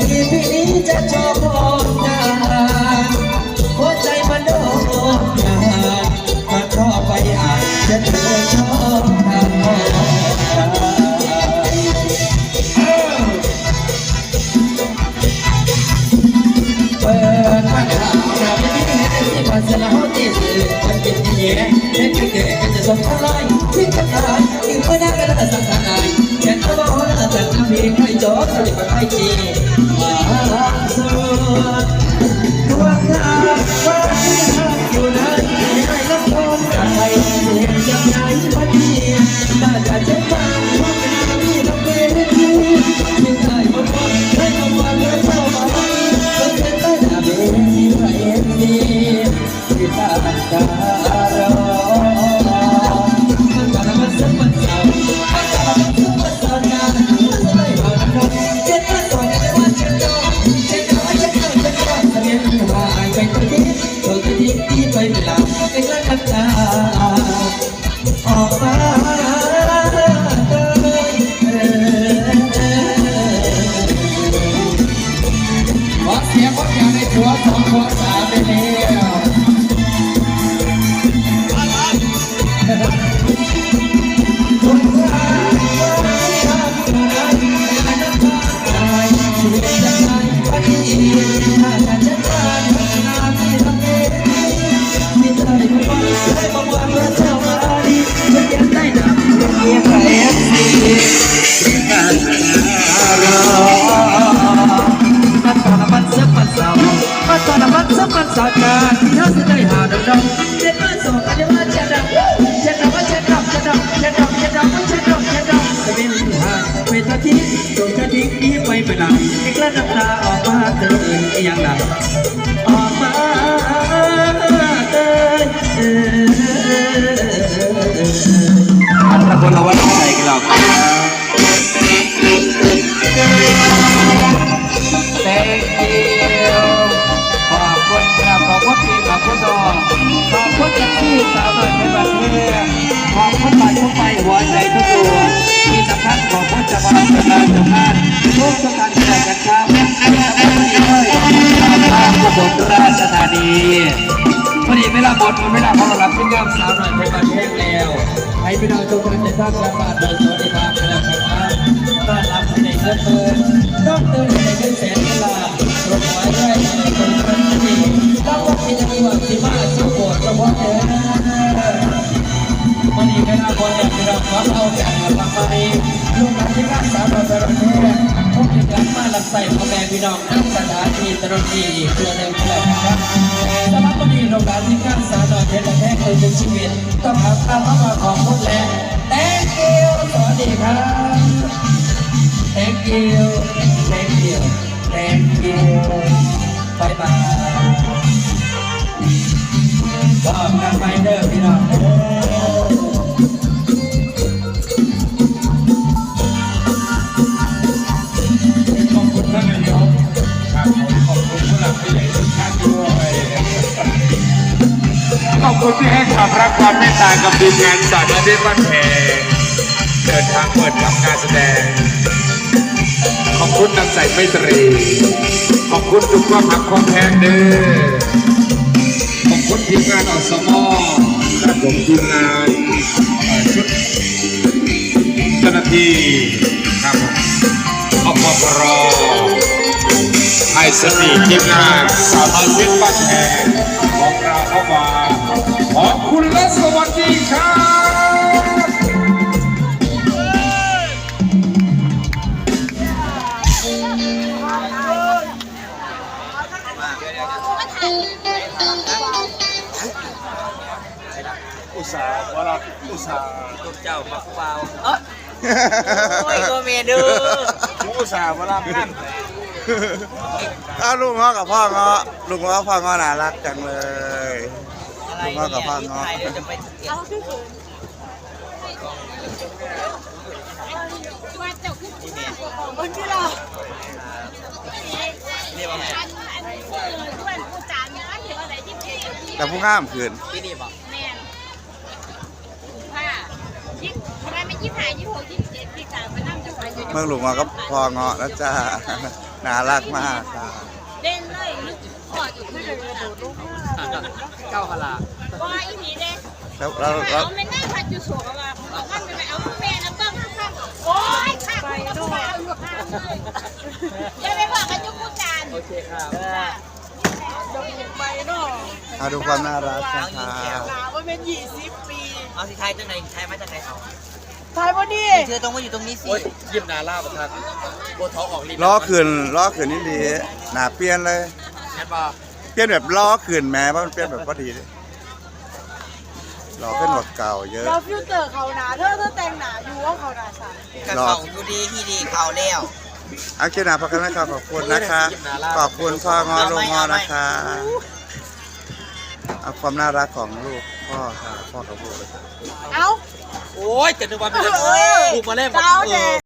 ดีพี่นี้จะชอบพบนาหัวใจมันโดนนามันรอไปอาจจะเธอชอบทำเปิดมาถามนะพี่นี้ที่มาสละหัวใจมันเป็นยังไงแค่เด็กก็จะสมทลายที่กัได้ที่ไม่ได้ก็ไดสักทายแค่ตัวเราแต่ทำเองให้จอดไม่ไปให้จี ใหนียคนอยากได้ผัวสองคนสาม ตอนมันสักมันสักการที่ท่านจะได้หาดำดำเจ็ดมันสองอันเดียวมัเจ็ดดำเจ็ดดำมันเจ็ดดำเจ็ดดำเจ็ดดำเจ็ดดำมันเจ็ดดำเจ็ดดำจะเป็นหาเวทที่รงกระดิ่งนี้ไปไม่นนไอ้กลั้นน้ำตาออกมาเธอเอ่ยไอ้ยังหนักออกมาเอ่อาดีพอดีเวลาบดเพราะเรารับพี่งามสาวหน่อยเป็นประเทศแล้วให้พี่น้องทุกคนจด้ทราบรบาดโดยสวัสดิภาพนะครับต้อนรับในเรื่องเปิดต้องเตือนในเรื่องแสนเวลารถไฟด้วยในคนรักที่ต้องว่าที่จะมีวันที่มาสุขโขทัยเฉพาะเธอวันนี้เวลาบดอย่น้องขอเอาใจมาไปลูกหลานที่งามสาวเราอยเป็นประเทศพวกที่รักมาลับใส่พ่อแม่พี่น้อง ทั้งสถานตลอดที่เพื่อเดินทางครับสำหรับวันนี้โรงพยาบาลที่รักษาเราเพชรแท้เคยเป็นชีวิตต้องหาข้าวมาของพวกแล thank you สวัสดีครับ thank you thank you thank you bye bye บอกกันไปเด้อพี่น้อง คุณที่ให้ความรักความเมตตากับทีมงานสารเด็บ้านแพงเดินทางเปิดทำการแสดง ขอบคุณน้ำใจไม่ตรี ขอบคุณทุกความหักความแพงเด้อขอบคุณทีมงานอสมอและผมทีมงานชุดเจ้าหน้าที่ครับผมอปพรไอสตีทีมงานสาวอาชีพบ้านแพงของเราเข้ามา ขอบคุณและสวัสดีครับอุตส่าห์วราอุตส่าห์เจ้ามาเบาเออโอ้ยโกเมดูอุตส่าห์วรานั่นอ้าลุงง้อกับพ่อง้อลุงง้อพ่อง้อน่ารักจังเลย อะไรลุงง้อเนี่กับพ่อยรีบง้อถ่ายเดี๋ยวจะไปเก็บเรียกว่าไงแต่ผู้งามขืนที่นี่บอกแม่นค่ะยี่งทำไมไม่ยี่ห้ายี่สิบหกยี่เจ็ดยี่สามมานั่งจังหวะอยู่เมืองลุงง้อกับพ่อง้อแล้วจ้าน่ารักมากค่ะ เด่นเลยนึกขอดอยู่ที่เลยโดดลง เก้าขลาว่าอีพีเด้แล้วแล้วแล้วเอาไม่น่าพัดอยู่สวนว่าเอาข้างไปเอาแม่น้ำต้มข้างๆโอ้ยข้างไปด้วยเอาอยู่ข้างเลยอย่าไปบอกกันยุคกูจานโอเคครับเอาดูความน่ารักนะคะว่าเป็นยี่สิบปีเอาสิไทยจังไหนไทยมาจากไหนเอาทายวันนี้เธอต้องมาอยู่ตรงนี้สิเยี่ยมนาล่าประทัดโบท้องออกลิ้นล้อขืนล้อขืนนี่ดีหนาเปลี่ยนเลยแค่ป่ะ เปลี่ยนแบบล้อขืนแม้ว่ามันเปลี่ยนแบบพอดีเลยหล่อขึ้นกว่าเก่าเยอะ เราฟิลเตอร์เขาหนาเธอเธอแต่งหนาอยู่ว่าเขาหนาสันกระเขาดูดีที่ดีเขาแล้วอาคินาพักกันนะคะขอบคุณนะคะ ขอบคุณพ่องอลุงงอนะคะเอาความน่ารักของลูกพ่อค่ะพ่อกับลูกเลยค่ะเอ้าโอ้ยจะนึกว่าเป็นเออถูกมาเล่นเจ้าแดง